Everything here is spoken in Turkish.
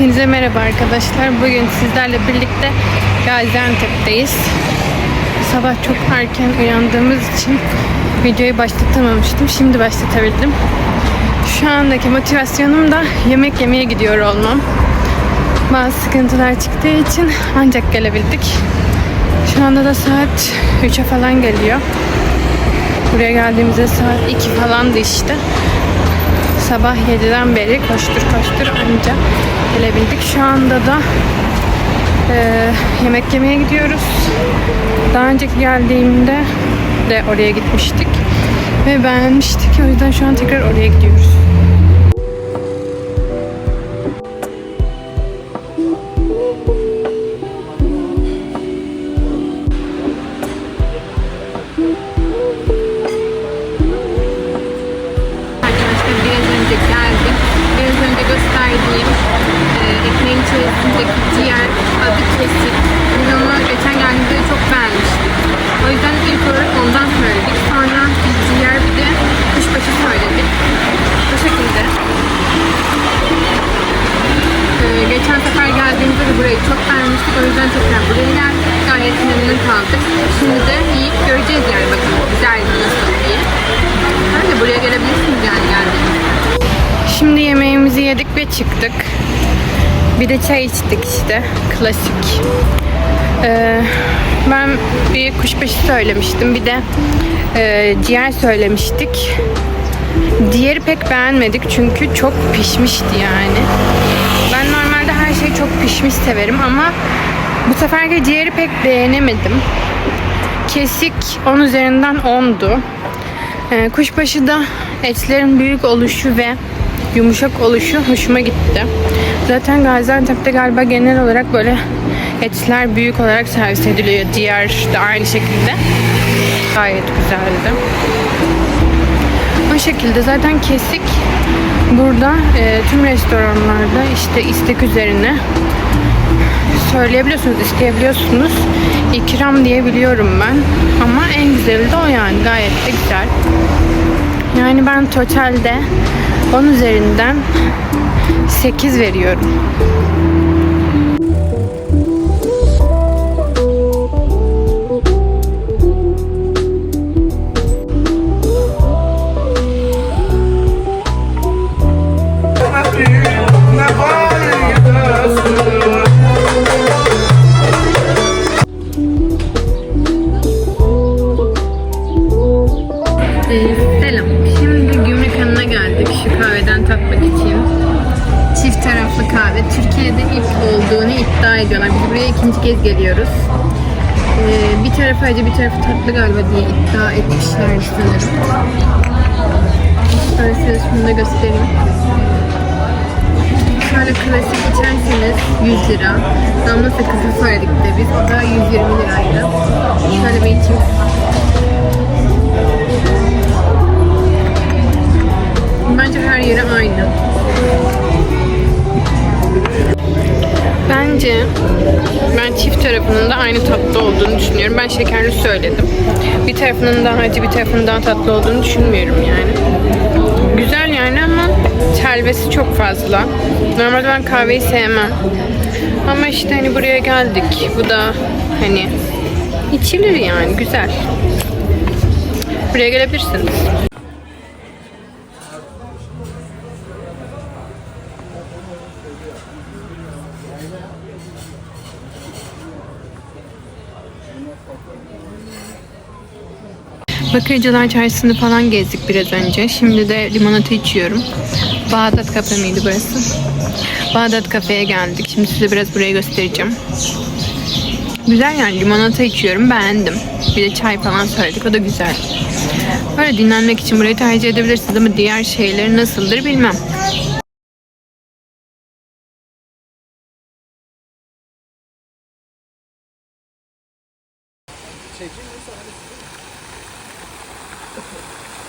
Hepinize merhaba arkadaşlar. Bugün sizlerle birlikte Gaziantep'teyiz. Sabah çok erken uyandığımız için videoyu başlatamamıştım. Şimdi başlatabildim. Şu andaki motivasyonum da yemek yemeye gidiyor olmam. Bazı sıkıntılar çıktığı için ancak gelebildik. Şu anda da saat 3'e falan geliyor. Buraya geldiğimizde saat 2 falandı işte. Sabah 7'den beri koştur koştur anca gelebildik. Şu anda da e, yemek yemeye gidiyoruz. Daha önceki geldiğimde de oraya gitmiştik. Ve beğenmiştik. O yüzden şu an tekrar oraya gidiyoruz. Arkadaşlar biraz önce geldim. Biraz önce gösterdiğim ekmeğin içerisindeki ciğer adı kesik. Biz onu geçen geldiğimizde çok beğenmiştik. O yüzden ilk olarak ondan söyledik. Sonra bir ciğer bir de kuşbaşı söyledik. Bu şekilde. E, geçen sefer geldiğimizde de burayı çok beğenmiştik. O yüzden tekrar buraya geldik. Gayet memnun kaldık. Şimdi de yiyip göreceğiz yani bakalım güzel nasıl diye. Sen de buraya gelebilirsiniz yani geldiğinizde. Şimdi yemeğimizi yedik ve çıktık. Bir de çay içtik işte. Klasik. Ee, ben bir kuşbaşı söylemiştim. Bir de e, ciğer söylemiştik. Diğeri pek beğenmedik çünkü çok pişmişti yani. Ben normalde her şeyi çok pişmiş severim ama bu seferki ciğeri pek beğenemedim. Kesik 10 üzerinden 10'du. Ee, kuşbaşı da etlerin büyük oluşu ve yumuşak oluşu hoşuma gitti. Zaten Gaziantep'te galiba genel olarak böyle etler büyük olarak servis ediliyor. Diğer de aynı şekilde. Gayet güzeldi. O şekilde zaten kesik burada e, tüm restoranlarda işte istek üzerine söyleyebiliyorsunuz, isteyebiliyorsunuz. İkram diyebiliyorum ben. Ama en güzeli de o yani. Gayet de güzel. Yani ben totalde 10 üzerinden 8 veriyorum. Ee, selam. Şimdi gümrük hanına geldik şu kahveden tatmak kahve. Türkiye'de ilk olduğunu iddia ediyorlar. Biz buraya ikinci kez geliyoruz. Ee, bir tarafı acı bir tarafı tatlı galiba diye iddia etmişler sanırım. Şöyle size şunu da göstereyim. Şöyle klasik içerseniz 100 lira. Damla sakızı söyledik de biz. O da 120 liraydı. Şöyle bir içeyim. Bence her yeri aynı. Bence ben çift tarafının da aynı tatlı olduğunu düşünüyorum. Ben şekerli söyledim. Bir tarafının daha acı, bir tarafının daha tatlı olduğunu düşünmüyorum yani. Güzel yani ama telvesi çok fazla. Normalde ben kahveyi sevmem. Ama işte hani buraya geldik. Bu da hani içilir yani güzel. Buraya gelebilirsiniz. Bakırcılar Çarşısı'nı falan gezdik biraz önce. Şimdi de limonata içiyorum. Bağdat Kafe miydi burası? Bağdat Kafe'ye geldik. Şimdi size biraz burayı göstereceğim. Güzel yani limonata içiyorum. Beğendim. Bir de çay falan söyledik. O da güzel. Böyle dinlenmek için burayı tercih edebilirsiniz ama diğer şeyleri nasıldır bilmem. Okay.